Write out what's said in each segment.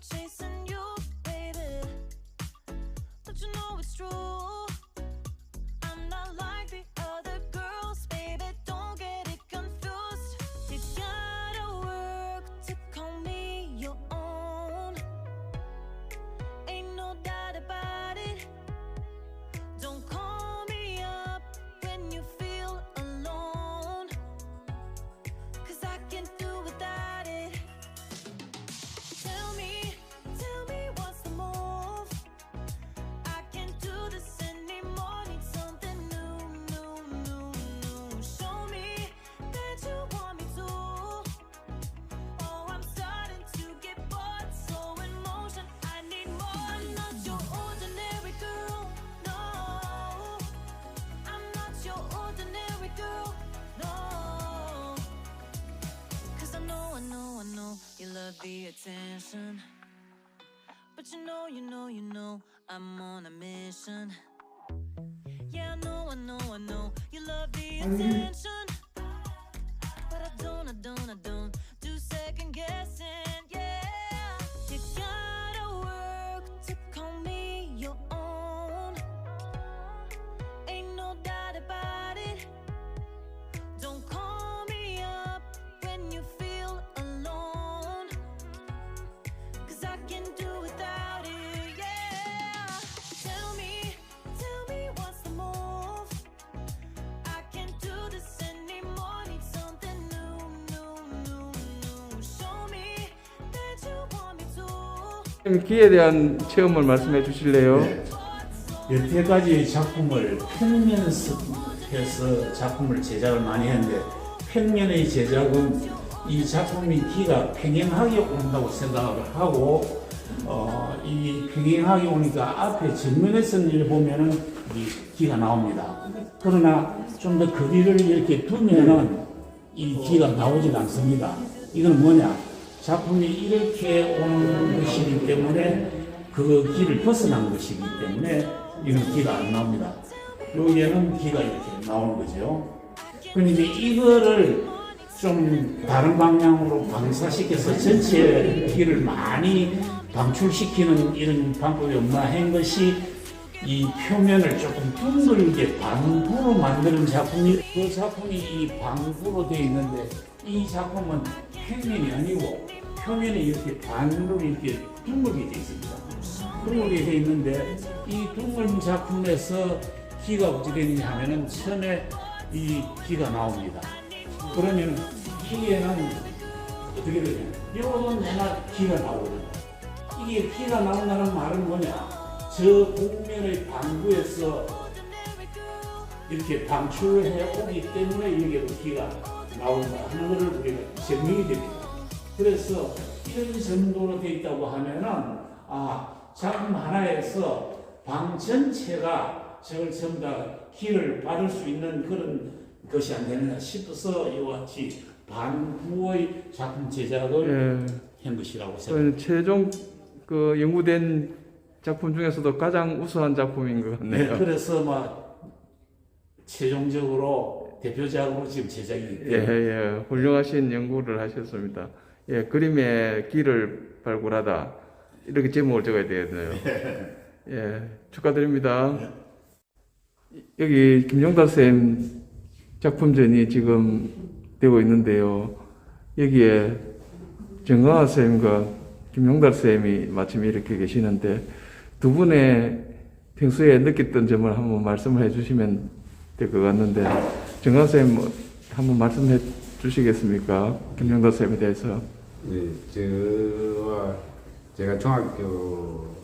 chase you know, you know, I'm on a mission. Yeah, I know, I know, I know, you love the attention. 기에 대한 체험을 말씀해 주실래요? 네. 여태까지 작품을 평면해서 작품을 제작을 많이 했는데 평면의 제작은 이 작품이 기가 평행하게 온다고 생각을 하고 어, 이 평행하게 오니까 앞에 정면에서는 이렇게 보면은 이 기가 나옵니다. 그러나 좀 더 거리를 이렇게 두면은 이 기가 나오질 않습니다. 이건 뭐냐? 작품이 이렇게 오는 것이기 때문에 그 길을 벗어난 것이기 때문에 이건 기가 안 나옵니다. 여기에는 기가 이렇게 나오는 거죠. 그런데 이거를 좀 다른 방향으로 방사시켜서 전체 기를 많이 방출시키는 이런 방법이 없나 한 것이 이 표면을 조금 둥글게 방부로 만드는 작품이 그 작품이 이 방부로 되어 있는데 이 작품은 평면이 아니고 표면이 이렇게 반으로 이렇게 둥글게 되어 있습니다. 둥글게 되어 있는데 이 둥근 작품에서 기가 어찌 되느냐 하면은 처음에 이 기가 나옵니다. 그러면 기에는 어떻게 되냐? 요런 하나 기가 나오거든요. 이게 기가 나온다는 말은 뭐냐? 저 국면의 방구에서 이렇게 방출해 오기 때문에 여기에도 기가 나온다 하는 것을 우리가 증명이 됩니다. 그래서 이런 정도로 되어 있다고 하면은 아 작품 하나에서 방 전체가 저걸 전부 다 기를 받을 수 있는 그런 것이 안 되느냐 싶어서 이와 같이 반구의 작품 제작을 예. 한 것이라고 생각합니다. 그 최종 그 연구된 작품 중에서도 가장 우수한 작품인 것 네, 같네요. 그래서 막 최종적으로 대표작으로 지금 제작이 예. 예, 훌륭하신 연구를 하셨습니다. 예, 그림의 길을 발굴하다. 이렇게 제목을 적어야 되겠네요. 예, 축하드립니다. 여기 김용달 쌤 작품전이 지금 되고 있는데요. 여기에 정강화 쌤과 김용달 쌤이 마침 이렇게 계시는데 두 분의 평소에 느꼈던 점을 한번 말씀을 해주시면 될 것 같는데 정강화 쌤뭐 한번 말씀해 주시겠습니까? 김용달 쌤에 대해서. 네, 저와 제가 중학교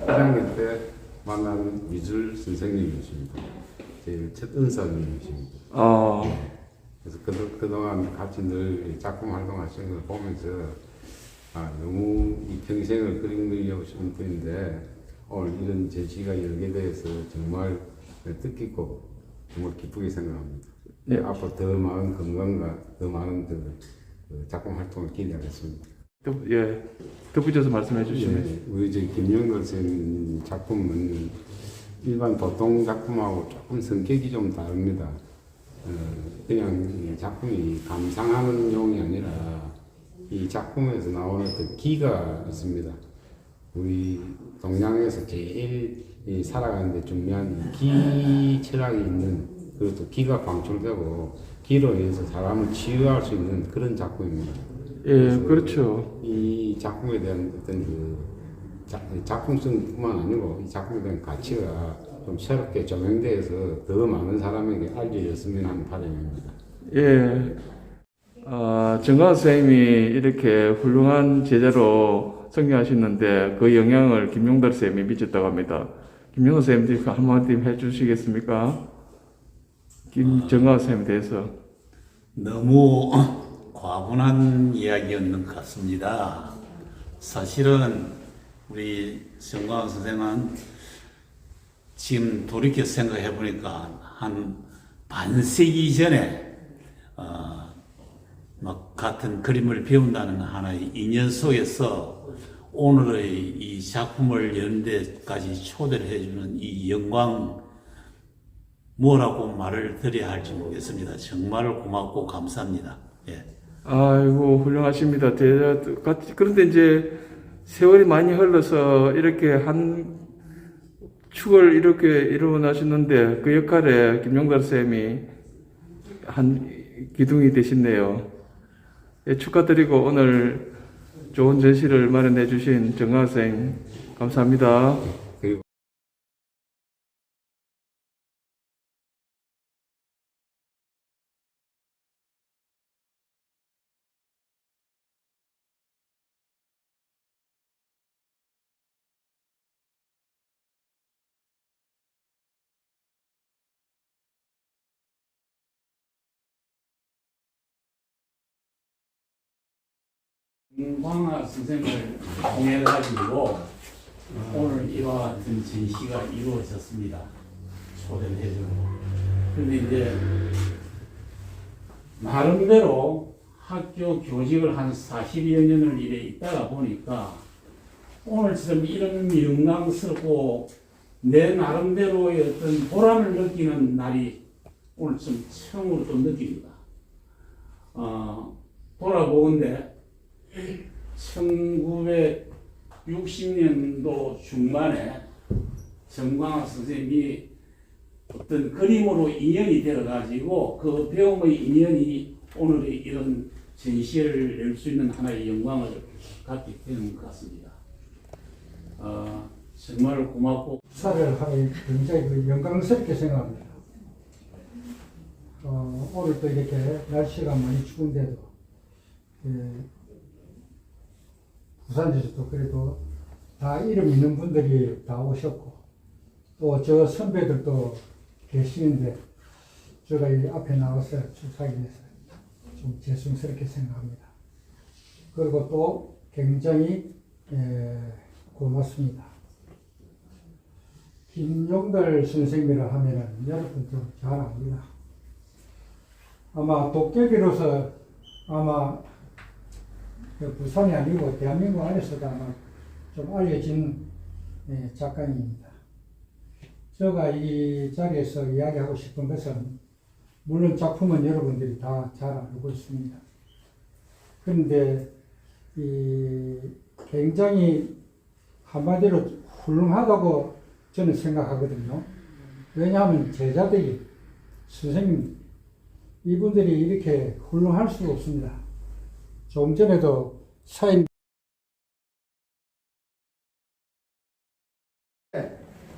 1학년 때 만난 미술 선생님이십니다. 제일 첫 은사님이십니다. 어, 그래서 그, 그동안 같이 늘 작품 활동하시는 걸 보면서 아, 너무 이 평생을 그림 그리려고 싶은 분인데 오늘 이런 제시가 열게 돼서 정말 뜻깊고 정말 기쁘게 생각합니다. 예. 앞으로 더 많은 건강과 더 많은 그, 그 작품 활동을 기대하겠습니다. 또, 예, 덧붙여서 말씀해 주시면. 예, 우리 이제 김영걸 선생님 작품은 일반 보통 작품하고 조금 성격이 좀 다릅니다. 어, 그냥 이 작품이 감상하는 용이 아니라 이 작품에서 나오는 그 기가 있습니다. 우리 동양에서 제일 이 살아가는데 중요한 기 철학이 있는 그것도 기가 방출되고 기로 인해서 사람을 치유할 수 있는 그런 작품입니다. 예, 그렇죠. 이 작품에 대한 어떤 그 자- 작품성뿐만 아니고 이 작품에 대한 가치가 좀 새롭게 조명돼서 더 많은 사람에게 알려졌으면 하는 바람입니다. 예. 아, 정강 선생님이 이렇게 훌륭한 제자로 성장하셨는데 그 영향을 김용달 쌤이 미쳤다고 합니다. 김용달 쌤도 한마디 해주시겠습니까? 김정강 쌤에 대해서. 너무 과분한 이야기였는 것 같습니다. 사실은 우리 정광 선생은 지금 돌이켜 생각해 보니까 한 반세기 전에 어, 막 같은 그림을 배운다는 하나의 인연 속에서 오늘의 이 작품을 데까지 초대를 해주는 이 영광 뭐라고 말을 드려야 할지 모르겠습니다. 정말 고맙고 감사합니다. 예. 아이고 훌륭하십니다. 그런데 이제 세월이 많이 흘러서 이렇게 한 축을 이렇게 이루어나셨는데 그 역할에 김용달 쌤이 한 기둥이 되셨네요. 예, 축하드리고 오늘 좋은 전시를 마련해 주신 정학생 감사합니다. 김광아 선생을 통해 가지고 오늘 이와 같은 전시가 이루어졌습니다. 초대를 해주고. 근데 이제 나름대로 학교 교직을 한 40여 년을 이래 있다가 보니까 오늘처럼 이런 영광스럽고 내 나름대로의 어떤 보람을 느끼는 날이 오늘 좀 처음으로 또 느낍니다. 어, 돌아보건대 1960년도 중반에 정광학 선생님이 어떤 그림으로 인연이 되어가지고 그 배움의 인연이 오늘의 이런 전시를 낼수 있는 하나의 영광을 갖게 되는 것 같습니다. 어, 정말 고맙고 사를 하기 굉장히 그 영광스럽게 생각합니다. 어, 오늘 또 이렇게 날씨가 많이 추운데도 예, 부산에서도 그래도 다 이름 있는 분들이 다 오셨고 또 저 선배들도 계시는데 제가 이 앞에 나와서 출사하기 위해서 좀 죄송스럽게 생각합니다. 그리고 또 굉장히 예, 고맙습니다. 김용달 선생님이라 하면은 여러분도 잘 압니다. 아마 도깨비로서 아마 그 부산이 아니고 대한민국 안에서도 아마 좀 알려진 예, 작가입니다. 제가 이 자리에서 이야기하고 싶은 것은 물론 작품은 여러분들이 다 잘 알고 있습니다. 그런데 이 굉장히 한마디로 훌륭하다고 저는 생각하거든요. 왜냐하면 제자들이 선생님 이분들이 이렇게 훌륭할 수가 없습니다. 조금 전에도 사인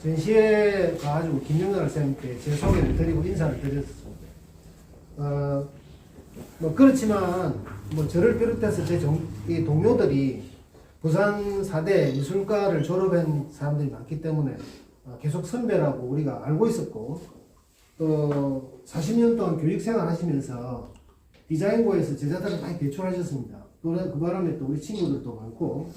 전시회 가가지고 김영달 쌤께 제 소개를 드리고 인사를 드렸습니다. 어, 뭐 그렇지만 뭐 저를 비롯해서 제 정, 이 동료들이 부산 4대 미술과를 졸업한 사람들이 많기 때문에 어, 계속 선배라고 우리가 알고 있었고 또 40년 동안 교육 생활 하시면서 디자인고에서 제자들을 많이 배출하셨습니다. 또그 바람에 또 우리 친구들도 많고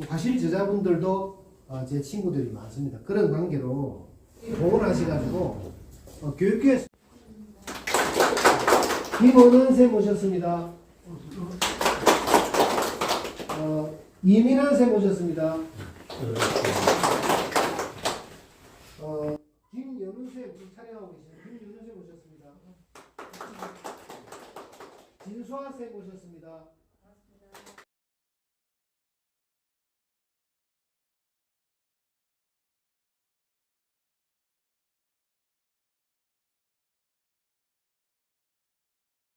또 과실 제자분들도 어, 제 친구들이 많습니다. 그런 관계로 동을 하셔가지고 어, 교육교에서 김원은 쌤 모셨습니다. 어, 이민환 쌤 모셨습니다. 어, 김연우 쌤 촬영하고 계시는 김연우 쌤 모셨습니다. 쌤 모셨습니다.